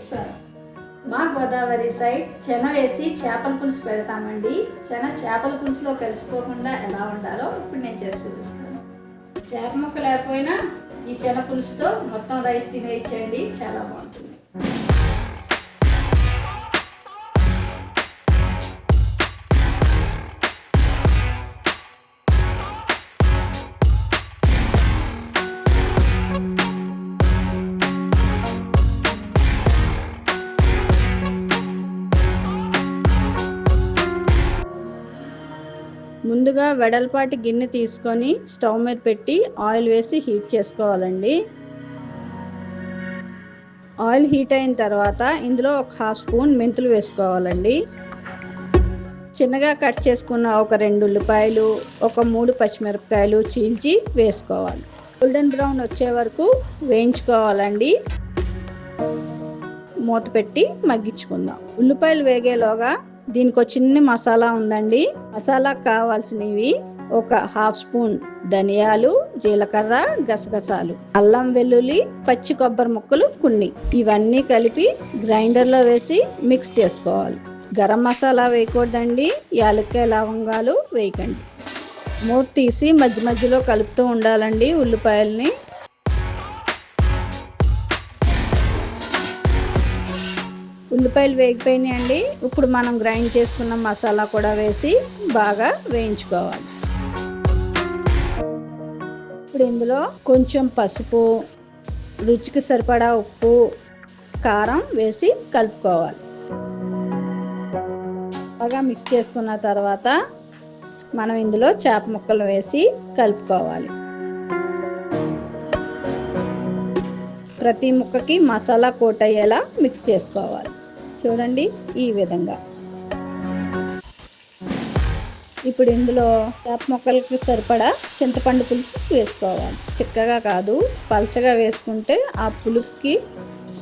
Sir. మా Godavari side chana వేసి చేపల పులుసు పెడతామండి. చెన చేపల పులుసులో కలిసిపోకుండా ఎలా ఉండాలో ఇప్పుడు నేను చేసి చూపిస్తాను. చేప ముక్క లేకపోయినా ఈ చెన పులుసుతో మొత్తం రైస్ తినేయచ్చండి. చాలా బాగుంటుంది. ముందుగా వెడల్పాటి గిన్నె తీసుకొని స్టవ్ మీద పెట్టి ఆయిల్ వేసి హీట్ చేసుకోవాలండి. ఆయిల్ హీట్ అయిన తర్వాత ఇందులో ఒక హాఫ్ స్పూన్ మెంతులు వేసుకోవాలండి. చిన్నగా కట్ చేసుకున్న ఒక రెండు ఉల్లిపాయలు ఒక మూడు పచ్చిమిరపకాయలు చీల్చి వేసుకోవాలి. గోల్డెన్ బ్రౌన్ వచ్చే వరకు వేయించుకోవాలండి. మూత పెట్టి మగ్గించుకుందాం. ఉల్లిపాయలు వేగేలోగా దీనికి ఒక చిన్న మసాలా ఉందండి. మసాలా కావాల్సినవి ఒక హాఫ్ స్పూన్ ధనియాలు జీలకర్ర గసగసాలు అల్లం వెల్లుల్లి పచ్చి కొబ్బరి ముక్కలు కొన్ని. ఇవన్నీ కలిపి గ్రైండర్లో వేసి మిక్స్ చేసుకోవాలి. గరం మసాలా వేయకూడదండి. యాలక్కాయ లవంగాలు వేయకండి. మూత తీసి మధ్య మధ్యలో కలుపుతూ ఉండాలండి ఉల్లిపాయల్ని. ఉల్లిపాయలు వేగిపోయినాయండి. ఇప్పుడు మనం గ్రైండ్ చేసుకున్న మసాలా కూడా వేసి బాగా వేయించుకోవాలి. ఇప్పుడు ఇందులో కొంచెం పసుపు రుచికి సరిపడా ఉప్పు కారం వేసి కలుపుకోవాలి. బాగా మిక్స్ చేసుకున్న తర్వాత మనం ఇందులో చేప ముక్కలు వేసి కలుపుకోవాలి. ప్రతి ముక్కకి మసాలా కోట్ అయ్యేలా మిక్స్ చేసుకోవాలి. చూడండి ఈ విధంగా. ఇప్పుడు ఇందులో చేప మొక్కలకి సరిపడా చింతపండు పులుసు వేసుకోవాలి. చిక్కగా కాదు పలచగా వేసుకుంటే ఆ పులుపుకి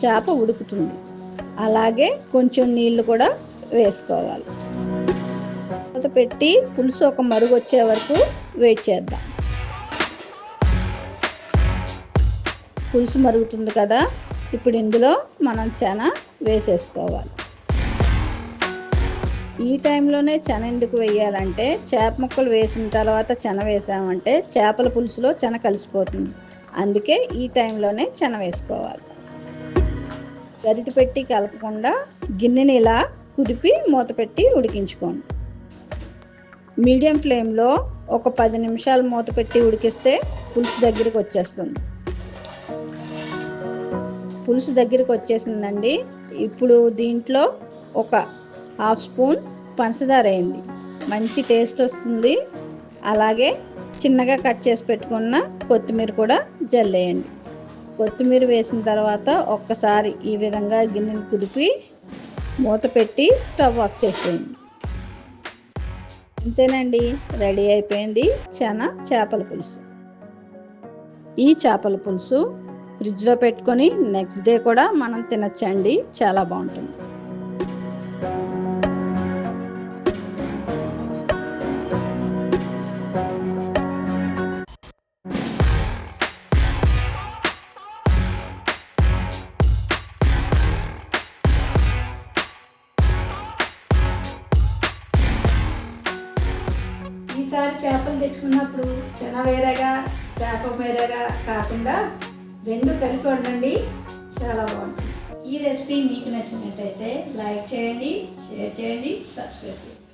చేప ఉడుకుతుంది. అలాగే కొంచెం నీళ్ళు కూడా వేసుకోవాలి. మూత పెట్టి పులుసు ఒక మరుగు వచ్చే వరకు వెయిట్ చేద్దాం. పులుసు మరుగుతుంది కదా ఇప్పుడు ఇందులో మనం చాలా వేసేసుకోవాలి. ఈ టైంలోనే చెన ఎందుకు వేయాలంటే చేప ముక్కలు వేసిన తర్వాత చెన వేసామంటే చేపల పులుసులో చెన కలిసిపోతుంది. అందుకే ఈ టైంలోనే చెన వేసుకోవాలి. గరిటి పెట్టి కలపకుండా గిన్నెని ఇలా కుదిపి మూత పెట్టి ఉడికించుకోండి. మీడియం ఫ్లేమ్లో ఒక పది నిమిషాలు మూత పెట్టి ఉడికిస్తే పులుసు దగ్గరికి వచ్చేస్తుంది. పులుసు దగ్గరికి వచ్చేసిందండి. ఇప్పుడు దీంట్లో ఒక హాఫ్ స్పూన్ పంచదార వేయండి. మంచి టేస్ట్ వస్తుంది. అలాగే చిన్నగా కట్ చేసి పెట్టుకున్న కొత్తిమీర కూడా జల్లేయండి కొత్తిమీర వేసిన తర్వాత ఒక్కసారి ఈ విధంగా గిన్నెని కుదిపి మూత పెట్టి స్టవ్ ఆఫ్ చేసేయండి. అంతేనండి. రెడీ అయిపోయింది. చాలా చేపల పులుసు. ఈ చేపల పులుసు ఫ్రిడ్జ్లో పెట్టుకొని నెక్స్ట్ డే కూడా మనం తినచ్చండి. చాలా బాగుంటుంది. ఈసారి చేపలు తెచ్చుకున్నప్పుడు చిన్న వేరేగా చేప వేరేగా కాకుండా రెండు కలిపి వండండి. చాలా బాగుంటుంది. ఈ రెసిపీ మీకు నచ్చినట్టయితే లైక్ చేయండి షేర్ చేయండి సబ్స్క్రైబ్ చేయండి.